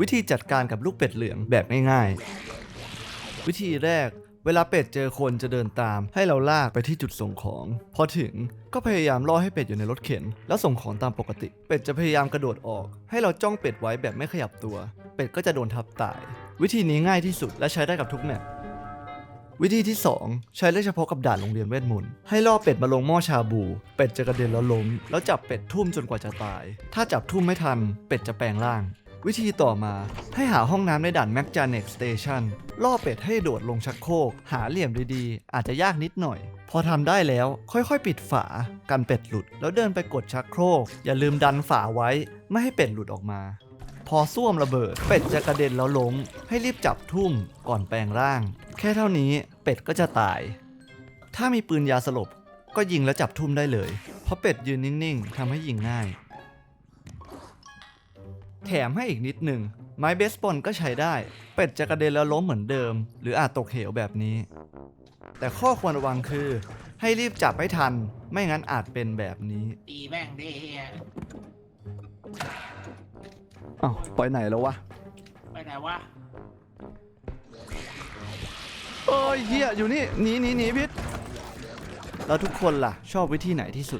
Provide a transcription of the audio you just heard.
วิธีจัดการกับลูกเป็ดเหลืองแบบง่ายๆ วิธีแรกเวลาเป็ดเจอคนจะเดินตาม ให้เราลากไปที่จุดส่งของ พอถึงก็พยายามล่อให้เป็ดอยู่ในรถเข็น แล้วส่งของตามปกติ เป็ดจะพยายามกระโดดออก ให้เราจ้องเป็ดไว้แบบไม่ขยับตัว เป็ดก็จะโดนทับตาย วิธีนี้ง่ายที่สุดและใช้ได้กับทุกแมปวิธีที่ 2 ใช้ได้เฉพาะกับด่านโรงเรียนเวทมนต์ให้ล่อเป็ดมาลงหม้อชาบู เป็ดจะกระเด็นแล้วล้ม แล้วจับเป็ดทุ่มจนกว่าจะตาย ถ้าจับทุ่มไม่ทัน เป็ดจะแปลงร่าง วิธีต่อมาให้หาห้องน้ำในด่านแม็กจาเน็กสเตชันล่อเป็ดให้โดดลงชักโครก หาเหลี่ยมดีๆ อาจจะยากนิดหน่อย พอทำได้แล้วค่อยๆ ปิดฝา กันเป็ดหลุด แล้วเดินไปกดชักโครก อย่าลืมดันฝาไว้ ไม่ให้เป็ดหลุดออกมา พอส้วมระเบิด เป็ดจะกระเด็นแล้วล้มให้รีบจับทุ่มก่อนแปลงร่าง แค่เท่านี้เป็ดก็จะตาย ถ้ามีปืนยาสลบก็ยิงแล้วจับทุ่มได้เลย เพราะเป็ดยืนนิ่งๆทำให้ยิงง่าย แถมให้อีกนิดหนึ่ง ไม้เบสบอลก็ใช้ได้ เป็ดจะกระเด็นแล้วล้มเหมือนเดิม หรืออาจตกเหวแบบนี้ แต่ข้อควรระวังคือ ให้รีบจับให้ทัน ไม่งั้นอาจเป็นแบบนี้ตีแม่งดิเฮียอ้าวไปไหนแล้ววะไปไหนวะเอ้ยเฮียอยู่นี่หนีหนีหนีพิษแล้วทุกคนล่ะ ชอบวิธีไหนที่สุด